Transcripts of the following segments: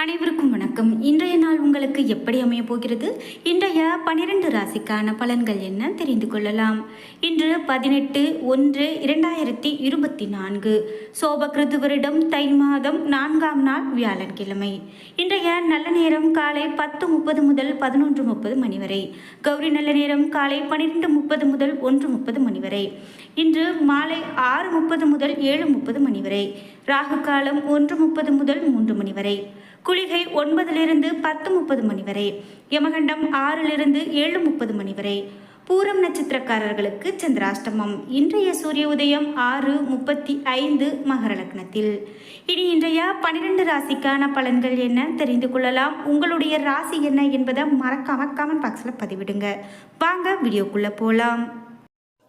அனைவருக்கும் வணக்கம். இன்றைய நாள் உங்களுக்கு எப்படி அமைய போகிறது? இன்றைய பனிரெண்டு ராசிக்கான பலன்கள் என்ன தெரிந்து கொள்ளலாம். இன்று பதினெட்டு ஒன்று இரண்டாயிரத்தி இருபத்தி நான்கு. சோபகிருது வருடம் தை மாதம் நான்காம் நாள் வியாழன்கிழமை. இன்றைய நல்ல நேரம் காலை பத்து முப்பது முதல் பதினொன்று முப்பது மணி வரை. கௌரி நல்ல நேரம் காலை பன்னிரெண்டு முப்பது முதல் ஒன்று முப்பது மணி வரை. இன்று மாலை ஆறு முப்பது முதல் ஏழு முப்பது மணி வரை. ராகு காலம் ஒன்று முப்பது முதல் மூன்று மணி வரை. குளிகை ஒன்பதிலிருந்து பத்து முப்பது மணி வரை யமகண்டம் ஆறிலிருந்து ஏழு முப்பது மணி வரை. பூரம் நட்சத்திரக்காரர்களுக்கு சந்திராஷ்டமம். இன்றைய சூரிய உதயம் ஆறு முப்பத்தி ஐந்து மகர லக்னத்தில். இனி இன்றைய பன்னிரெண்டு ராசிக்கான பலன்கள் என்ன தெரிந்து கொள்ளலாம். உங்களுடைய ராசி என்ன என்பதை மறக்காம கமெண்ட் பாக்ஸில் பதிவிடுங்க. வாங்க வீடியோக்குள்ளே போகலாம்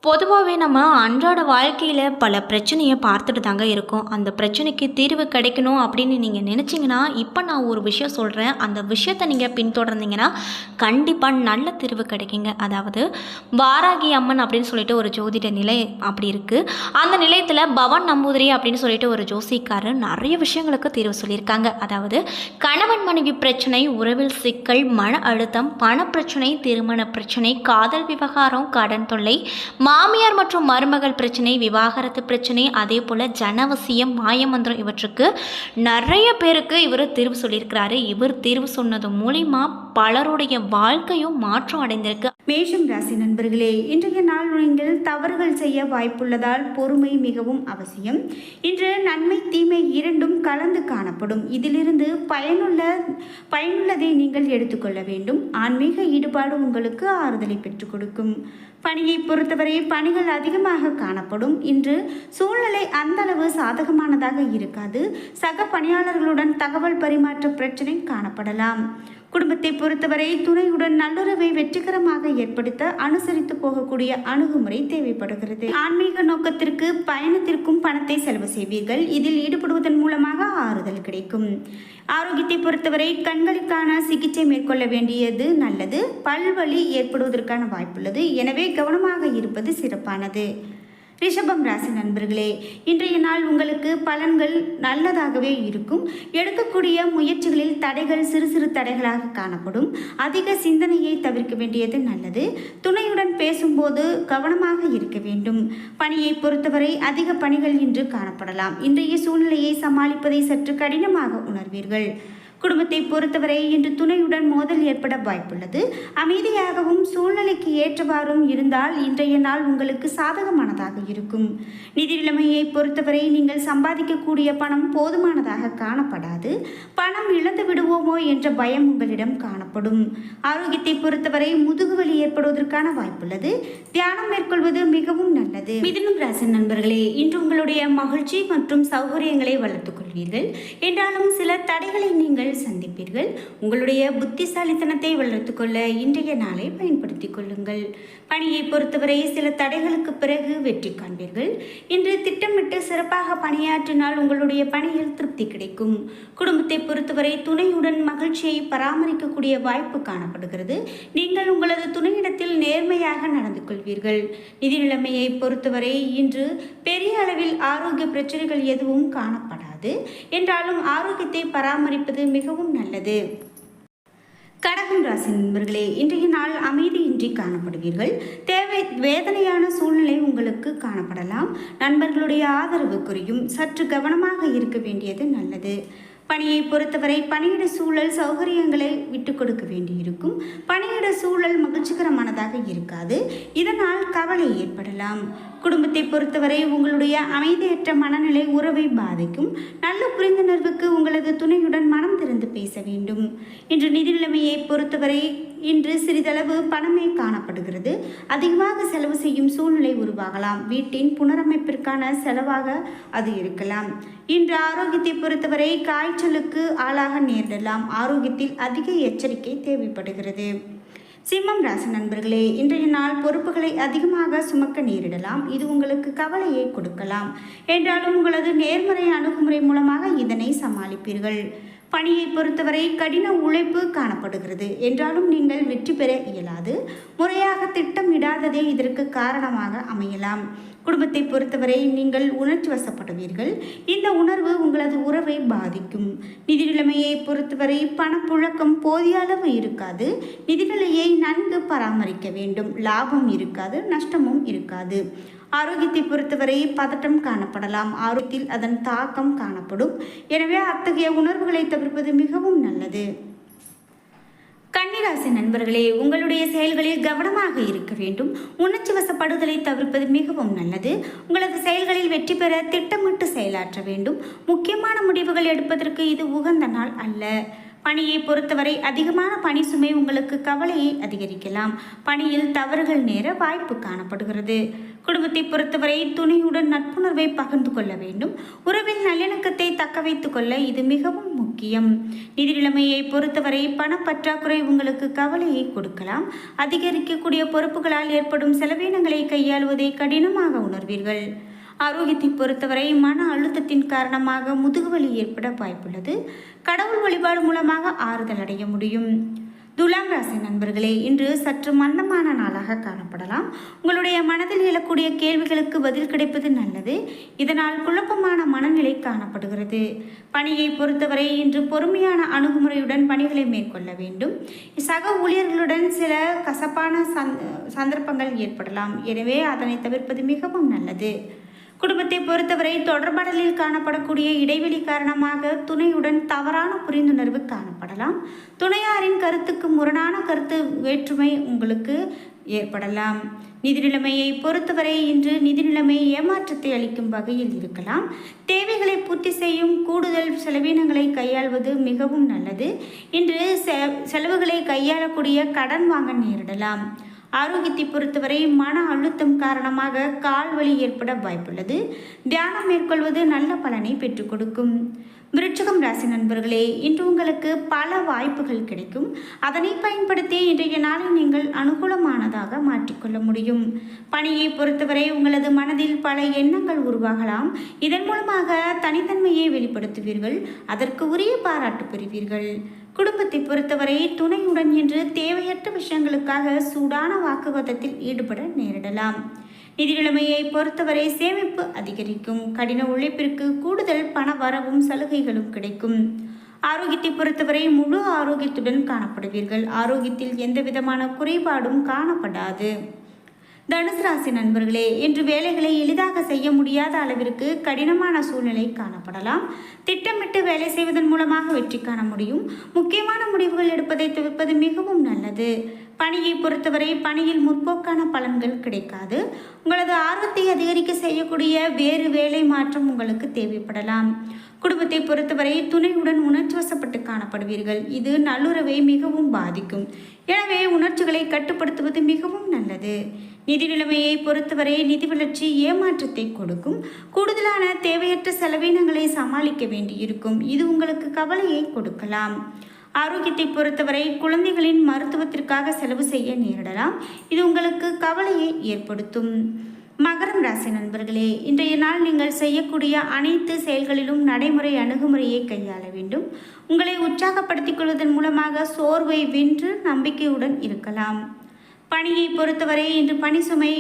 பொதுவாகவே நம்ம அன்றாட வாழ்க்கையில் பல பிரச்சனையை பார்த்துட்டு தாங்க இருக்கோம். அந்த பிரச்சனைக்கு தீர்வு கிடைக்கணும் அப்படின்னு நீங்கள் நினச்சிங்கன்னா இப்போ நான் ஒரு விஷயம் சொல்கிறேன் அந்த விஷயத்தை நீங்கள் பின்தொடர்ந்தீங்கன்னா கண்டிப்பாக நல்ல தீர்வு கிடைக்குங்க. அதாவது வாராகி அம்மன் அப்படின்னு சொல்லிட்டு ஒரு ஜோதிட நிலை அப்படி இருக்குது அந்த நிலையத்தில் பவன் நம்பூதிரி அப்படின்னு சொல்லிட்டு ஒரு ஜோசிக்காரர் நிறைய விஷயங்களுக்கு தீர்வு சொல்லியிருக்காங்க. அதாவது கணவன் மனைவி பிரச்சனை உறவில் சிக்கல் மன அழுத்தம் பணப்பிரச்சனை திருமண பிரச்சனை காதல் விவகாரம் கடன் தொல்லை மாமியார் மற்றும் மருமகள் பிரச்சனை விவாகரத்து பிரச்சனை அதே போல் ஜனவசியம் மாயமந்திரம் இவற்றுக்கு நிறைய பேருக்கு இவர் தீர்வு சொல்லியிருக்கிறாரு. இவர் தீர்வு சொன்னது மூலிமா பலருடைய வாழ்க்கையும் மாற்றம் அடைந்திருக்கு. மேஷம் ராசி நண்பர்களே இன்றைய நாள் நீங்கள் தவறுகள் செய்ய வாய்ப்புள்ளதால் பொறுமை மிகவும் அவசியம். இன்று நன்மை தீமை இரண்டும் கலந்து காணப்படும். இதிலிருந்து பயனுள்ள பயனுள்ளதை நீங்கள் எடுத்துக்கொள்ள வேண்டும். ஆன்மீக ஈடுபாடு உங்களுக்கு ஆறுதலை பெற்றுக் கொடுக்கும். பணியை பொறுத்தவரை பணிகள் அதிகமாக காணப்படும். இன்று சூழ்நிலை அந்தளவு சாதகமானதாக இருக்காது. சக பணியாளர்களுடன் தகவல் பரிமாற்ற பிரச்சனை காணப்படலாம். குடும்பத்தை பொறுத்தவரை துணையுடன் நல்லுறவை வெற்றிகரமாக ஏற்படுத்த அனுசரித்து போகக்கூடிய அணுகுமுறை தேவைப்படுகிறது. ஆன்மீக நோக்கத்திற்கு பயணத்திற்கும் பணத்தை செலவு செய்வீர்கள். இதில் ஈடுபடுவதன் மூலமாக ஆறுதல் கிடைக்கும். ஆரோக்கியத்தை பொறுத்தவரை கண்களுக்கான சிகிச்சை மேற்கொள்ள வேண்டியது நல்லது. பல்வழி ஏற்படுவதற்கான வாய்ப்புள்ளது. எனவே கவனமாக இருப்பது சிறப்பானது. ரிஷபம் ராசி நண்பர்களே இன்றைய நாள் உங்களுக்கு பலன்கள் நல்லதாகவே இருக்கும். எடுக்கக்கூடிய முயற்சிகளில் தடைகள் சிறு சிறு தடைகளாக காணப்படும். அதிக சிந்தனையை தவிர்க்க வேண்டியது நல்லது. துணையுடன் பேசும்போது கவனமாக இருக்க வேண்டும். பணியை பொறுத்தவரை அதிக பணிகள் இன்று காணப்படலாம். இன்றைய சூழ்நிலையை சமாளிப்பதை சற்று கடினமாக உணர்வீர்கள். குடும்பத்தை பொறுத்தவரை இன்று துணையுடன் மோதல் ஏற்பட வாய்ப்புள்ளது. அமைதியாகவும் சூழ்நிலைக்கு ஏற்றவாறும் இருந்தால் இன்றைய நாள் உங்களுக்கு சாதகமானதாக இருக்கும். நிதி நிலைமையை பொறுத்தவரை நீங்கள் சம்பாதிக்கக்கூடிய பணம் போதுமானதாக காணப்படாது. பணம் இழந்து விடுவோமோ என்ற பயம் உங்களிடம் காணப்படும். ஆரோக்கியத்தை பொறுத்தவரை முதுகுவலி ஏற்படுவதற்கான வாய்ப்புள்ளது. தியானம் மேற்கொள்வது மிகவும் நல்லது. மிதுனம் ராசி நண்பர்களே இன்று உங்களுடைய மகிழ்ச்சி மற்றும் சௌகரியங்களை வளர்த்துக்கொள்ளும் கொள்வீர்கள் என்றாலும் சில தடைகளை நீங்கள் சந்திப்பீர்கள். உங்களுடைய புத்திசாலித்தனத்தை வளர்த்து கொள்ள இன்றைய நாளை பயன்படுத்தி கொள்ளுங்கள். பணியை பொறுத்தவரை சில தடைகளுக்கு பிறகு வெற்றி காண்பீர்கள். இன்று திட்டமிட்டு சிறப்பாக பணியாற்றினால் உங்களுடைய பணியில் திருப்தி கிடைக்கும். குடும்பத்தை பொறுத்தவரை துணையுடன் மகிழ்ச்சியை பராமரிக்கக்கூடிய வாய்ப்பு காணப்படுகிறது. நீங்கள் உங்களது துணையிடத்தில் நேர்மையாக நடந்து கொள்வீர்கள். நிதி நிலைமையை பொறுத்தவரை இன்று பெரிய அளவில் ஆரோக்கிய பிரச்சனைகள் எதுவும் காணப்படாது. என்றாலும் ஆரோக்கியத்தை பராமரிப்பது மிகவும் நல்லது. கடகம் ராசி நண்பர்களே இன்றைய நாள் அமைதியின்றி காணப்படுவீர்கள். தேவை வேதனையான சூழ்நிலை உங்களுக்கு காணப்படலாம். நண்பர்களுடைய ஆதரவு குறையும். சற்று கவனமாக இருக்க வேண்டியது நல்லது. பணியை பொறுத்தவரை பணியிட சூழல் சௌகரியங்களை விட்டு கொடுக்க வேண்டியிருக்கும். பணியிட சூழல் மகிழ்ச்சிகரமானதாக இருக்காது. இதனால் கவலை ஏற்படலாம். குடும்பத்தை பொறுத்தவரை உங்களுடைய அமைதியற்ற மனநிலை உறவை பாதிக்கும். நல்ல புரிந்துணர்வுக்கு உங்களது துணையுடன் மனம் திறந்து பேச வேண்டும். இன்று நிதி நிலைமையை பொறுத்தவரை இன்று சிறிதளவு பணமே காணப்படுகிறது. அதிகமாக செலவு செய்யும் சூழ்நிலை உருவாகலாம். வீட்டின் புனரமைப்பிற்கான செலவாக அது இருக்கலாம். இன்று ஆரோக்கியத்தை பொறுத்தவரை காய்ச்சலுக்கு ஆளாக நேரிடலாம். ஆரோக்கியத்தில் அதிக எச்சரிக்கை தேவைப்படுகிறது. சிம்மம் ராசி நண்பர்களே இன்றைய நாள் பொறுப்புகளை அதிகமாக சுமக்க நேரிடலாம். இது உங்களுக்கு கவலையை கொடுக்கலாம். என்றாலும் உங்களது நேர்மறை அணுகுமுறை மூலமாக இதனை சமாளிப்பீர்கள். பணியை பொறுத்தவரை கடின உழைப்பு காணப்படுகிறது. என்றாலும் நீங்கள் வெற்றி பெற இயலாது. முறையாக திட்டமிடாததே இதற்கு காரணமாக அமையலாம். குடும்பத்தை பொறுத்தவரை நீங்கள் உணர்ச்சி வசப்படுவீர்கள். இந்த உணர்வு உங்களது உறவை பாதிக்கும். நிதி நிலைமையை பொறுத்தவரை பணப்புழக்கம் போதிய அளவு இருக்காது நிதிநிலையை நன்கு பராமரிக்க வேண்டும். லாபம் இருக்காது நஷ்டமும் இருக்காது. ஆரோக்கியத்தை பொறுத்தவரை பதட்டம் காணப்படலாம். ஆரோக்கியத்தில் அதன் தாக்கம் காணப்படும். எனவே அத்தகைய உணர்வுகளை தவிர்ப்பது மிகவும் நல்லது. கன்னிராசி நண்பர்களே உங்களுடைய செயல்களில் கவனமாக இருக்க வேண்டும். உணர்ச்சி வசப்படுதலை தவிர்ப்பது மிகவும் நல்லது. உங்களது செயல்களில் வெற்றி பெற திட்டமிட்டு செயலாற்ற வேண்டும். முக்கியமான முடிவுகள் எடுப்பதற்கு இது உகந்த நாள் அல்ல. பணியை பொறுத்தவரை அதிகமான பணி சுமை உங்களுக்கு கவலையை அதிகரிக்கலாம். பணியில் தவறுகள் நேர வாய்ப்பு காணப்படுகிறது. குடும்பத்தை பொறுத்தவரை துணையுடன் நட்புணர்வை பகிர்ந்து கொள்ள வேண்டும். உறவில் நல்லிணக்கத்தை தக்க வைத்துக் கொள்ள இது மிகவும் முக்கியம். நிதி நிலைமையை பொறுத்தவரை பணப்பற்றாக்குறை உங்களுக்கு கவலையை கொடுக்கலாம். அதிகரிக்கக்கூடிய பொறுப்புகளால் ஏற்படும் செலவினங்களை கையாளுவதை கடினமாக உணர்வீர்கள். ஆரோக்கியத்தை பொறுத்தவரை மன அழுத்தத்தின் காரணமாக முதுகுவலி ஏற்பட வாய்ப்புள்ளது. கடவுள் வழிபாடு மூலமாக ஆறுதல் அடைய முடியும். துலாம் ராசி நண்பர்களே இன்று சற்று மந்தமான நாளாக காணப்படலாம். உங்களுடைய மனதில் எழக்கூடிய கேள்விகளுக்கு பதில் கிடைப்பது நல்லது. இதனால் குழப்பமான மனநிலை காணப்படுகிறது. பணியை பொறுத்தவரை இன்று பொறுமையான அணுகுமுறையுடன் பணிகளை மேற்கொள்ள வேண்டும். சக ஊழியர்களுடன் சில கசப்பான சந்தர்ப்பங்கள் ஏற்படலாம். எனவே அதனை தவிர்ப்பது மிகவும் நல்லது. குடும்பத்தை பொறுத்தவரை தொடர்படலில் காணப்படக்கூடிய இடைவெளி காரணமாக துணையுடன் தவறான புரிந்துணர்வு காணப்படலாம். துணையாரின் கருத்துக்கு முரணான கருத்து வேற்றுமை உங்களுக்கு ஏற்படலாம். நிதி நிலைமையை பொறுத்தவரை இன்று நிதி நிலைமை ஏமாற்றத்தை அளிக்கும் வகையில் இருக்கலாம். தேவைகளை பூர்த்தி செய்யும் கூடுதல் செலவினங்களை கையாள்வது மிகவும் நல்லது. இன்று செலவுகளை கையாளக்கூடிய கடன் வாங்க நேரிடலாம். ஆரோக்கியத்தை பொறுத்தவரை மன அழுத்தம் காரணமாக கால் வலி ஏற்பட வாய்ப்புள்ளது. தியானம் மேற்கொள்வது நல்ல பலனை பெற்றுக் கொடுக்கும். விருட்சகம் ராசி நண்பர்களே இன்று உங்களுக்கு பல வாய்ப்புகள் கிடைக்கும். அதனை பயன்படுத்தி இன்றைய நாளை நீங்கள் அனுகூலமானதாக மாற்றிக்கொள்ள முடியும். பணியை பொறுத்தவரை உங்களது மனதில் பல எண்ணங்கள் உருவாகலாம். இதன் மூலமாக தனித்தன்மையை வெளிப்படுத்துவீர்கள். அதற்கு உரிய பாராட்டு பெறுவீர்கள். குடும்பத்தை பொறுத்தவரை துணையுடன் என்று தேவையற்ற விஷயங்களுக்காக சூடான வாக்குவாதத்தில் ஈடுபட நேரிடலாம். நிதி நிலைமையை பொறுத்தவரை சேமிப்பு அதிகரிக்கும். கடின உழைப்பிற்கு கூடுதல் பண வரவும் சலுகைகளும் கிடைக்கும். ஆரோக்கியத்தை பொறுத்தவரை முழு ஆரோக்கியத்துடன் காணப்படுவீர்கள். ஆரோக்கியத்தில் எந்த விதமான குறைபாடும் காணப்படாது. தனுசு ராசி நண்பர்களே இன்று வேலைகளை எளிதாக செய்ய முடியாத அளவிற்கு கடினமான சூழ்நிலை காணப்படலாம். திட்டமிட்டு வேலை செய்வதன் மூலமாக வெற்றி காண முடியும். முக்கியமான முடிவுகள் எடுப்பதை தவிர்ப்பது மிகவும் நல்லது. பணியை பொறுத்தவரை பணியில் முற்போக்கான பலன்கள் கிடைக்காது. உங்களது ஆர்வத்தை அதிகரிக்க செய்யக்கூடிய வேறு வேலை மாற்றம் உங்களுக்கு தேவைப்படலாம். குடும்பத்தை பொறுத்தவரை துணையுடன் உணர்ச்சி வசப்பட்டு காணப்படுவீர்கள். இது நல்லுறவை மிகவும் பாதிக்கும். எனவே உணர்ச்சிகளை கட்டுப்படுத்துவது மிகவும் நல்லது. நிதி நிலைமையை பொறுத்தவரை நிதி வளர்ச்சி ஏமாற்றத்தை கொடுக்கும். கூடுதலான தேவையற்ற செலவினங்களை சமாளிக்க வேண்டியிருக்கும். இது உங்களுக்கு கவலையை கொடுக்கலாம். ஆரோக்கியத்தை பொறுத்தவரை குழந்தைகளின் மருத்துவத்திற்காக செலவு செய்ய நேரிடலாம். இது உங்களுக்கு கவலையை ஏற்படுத்தும். மகரம் ராசி நண்பர்களே இன்றைய நாள் நீங்கள் செய்யக்கூடிய அனைத்து செயல்களிலும் நடைமுறை அணுகுமுறையை கையாள வேண்டும். உங்களை உற்சாகப்படுத்திக் கொள்வதன் மூலமாக சோர்வை வென்று நம்பிக்கையுடன் இருக்கலாம். பணியை பொறுத்தவரை இன்று பணி சுமை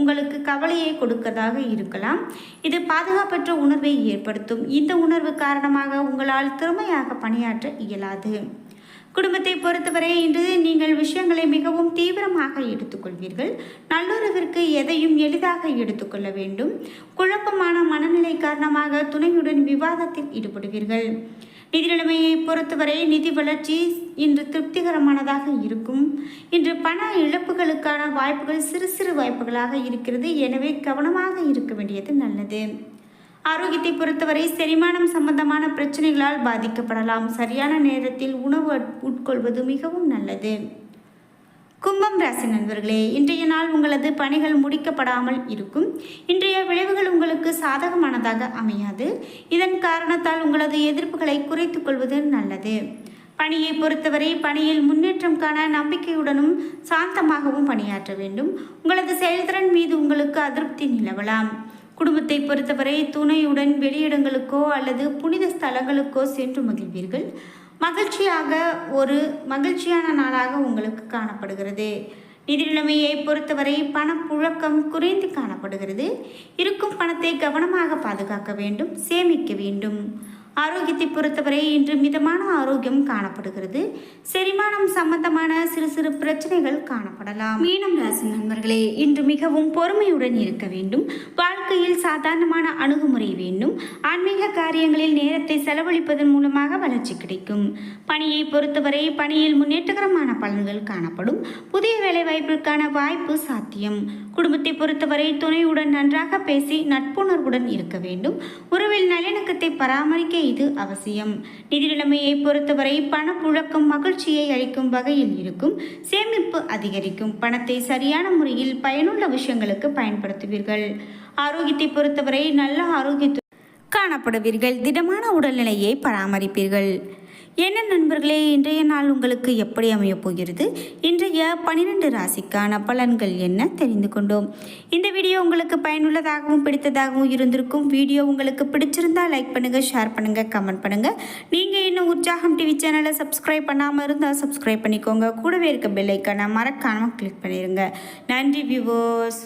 உங்களுக்கு கவலையை கொடுக்கதாக இருக்கலாம். இது பாதுகாப்பற்ற உணர்வை ஏற்படுத்தும். இந்த உணர்வு காரணமாக உங்களால் திறமையாக பணியாற்ற இயலாது. குடும்பத்தை பொறுத்தவரை இன்று நீங்கள் விஷயங்களை மிகவும் தீவிரமாக எடுத்துக்கொள்வீர்கள். நல்லுறவிற்கு எதையும் எளிதாக எடுத்துக்கொள்ள வேண்டும். குழப்பமான மனநிலை காரணமாக துணையுடன் விவாதத்தில் ஈடுபடுவீர்கள். நிதி நிலைமையை பொறுத்தவரை நிதி வளர்ச்சி இன்று திருப்திகரமானதாக இருக்கும். இன்று பண இழப்புகளுக்கான வாய்ப்புகள் சிறு சிறு வாய்ப்புகளாக இருக்கிறது. எனவே கவனமாக இருக்க வேண்டியது நல்லது. ஆரோக்கியத்தை பொறுத்தவரை செரிமானம் சம்பந்தமான பிரச்சனைகளால் பாதிக்கப்படலாம். சரியான நேரத்தில் உணவு உட்கொள்வது மிகவும் நல்லது. கும்பம் ராசி நண்பர்களே இன்றைய நாள் உங்களது பணிகள் முடிக்கப்படாமல் இருக்கும். இன்றைய விளைவுகள் உங்களுக்கு சாதகமானதாக அமையாது. இதன் காரணத்தால் உங்களது எதிர்ப்புகளை குறைத்துக் கொள்வது நல்லது. பணியை பொறுத்தவரை பணியில் முன்னேற்றம் காண நம்பிக்கையுடனும் சாந்தமாகவும் பணியாற்ற வேண்டும். உங்களது செயல்திறன் மீது உங்களுக்கு அதிருப்தி நிலவலாம். குடும்பத்தை பொறுத்தவரை துணையுடன் வெளியிடங்களுக்கோ அல்லது புனித ஸ்தலங்களுக்கோ சென்று மகிழ்வீர்கள். மகிழ்ச்சியாக ஒரு மகிழ்ச்சியான நாளாக உங்களுக்கு காணப்படுகிறது. நிதி நிலைமையை பொறுத்தவரை பணப்புழக்கம் குறைந்து காணப்படுகிறது. இருக்கும் பணத்தை கவனமாக பாதுகாக்க வேண்டும் சேமிக்க வேண்டும். ஆரோக்கியத்தை பொறுத்தவரை இன்று மிதமான ஆரோக்கியம் காணப்படுகிறது. செரிமானம் சம்பந்தமான சிறு சிறு பிரச்சனைகள் காணப்படலாம். மீனம் ராசி நண்பர்களே இன்று மிகவும் பொறுமையுடன் இருக்க வேண்டும். வாழ்க்கையில் சாதாரணமான அணுகுமுறை வேண்டும். ஆன்மீக காரியங்களில் நேரத்தை செலவழிப்பதன் மூலமாக வளர்ச்சி கிடைக்கும். பணியை பொறுத்தவரை பணியில் முன்னேற்றகரமான பலன்கள் காணப்படும். புதிய வேலைவாய்ப்பிற்கான வாய்ப்பு சாத்தியம். குடும்பத்தை பொறுத்தவரை துணையுடன் நன்றாக பேசி நட்புணர்வுடன் இருக்க வேண்டும். உறவில் நல்லிணக்கத்தை பராமரிக்க இது அவசியம். நிதி நிலைமையை பொறுத்தவரை பணப்புழக்கம் மகிழ்ச்சியை அளிக்கும் வகையில் இருக்கும். சேமிப்பு அதிகரிக்கும். பணத்தை சரியான முறையில் பயனுள்ள விஷயங்களுக்கு பயன்படுத்துவீர்கள். ஆரோக்கியத்தை பொறுத்தவரை நல்ல ஆரோக்கியத்து காணப்படுவீர்கள். திடமான உடல்நிலையை பராமரிப்பீர்கள். என்ன நண்பர்களே இன்றைய நாள் உங்களுக்கு எப்படி அமையப் போகிறது? இன்றைய பனிரெண்டு ராசிக்கான பலன்கள் என்ன தெரிந்து கொண்டோம். இந்த வீடியோ உங்களுக்கு பயனுள்ளதாகவும் பிடித்ததாகவும் இருந்திருக்கும். வீடியோ உங்களுக்கு பிடிச்சிருந்தா லைக் பண்ணுங்கள் ஷேர் பண்ணுங்கள் கமெண்ட் பண்ணுங்கள் நீங்கள் இன்னும் உற்சாகம் டிவி சேனலை சப்ஸ்கிரைப் பண்ணாமல் இருந்தால் சப்ஸ்கிரைப் பண்ணிக்கோங்க. கூடவே இருக்க பெல்லைக்கான மறக்காமல் கிளிக் பண்ணிடுங்க நன்றி வியூவர்ஸ்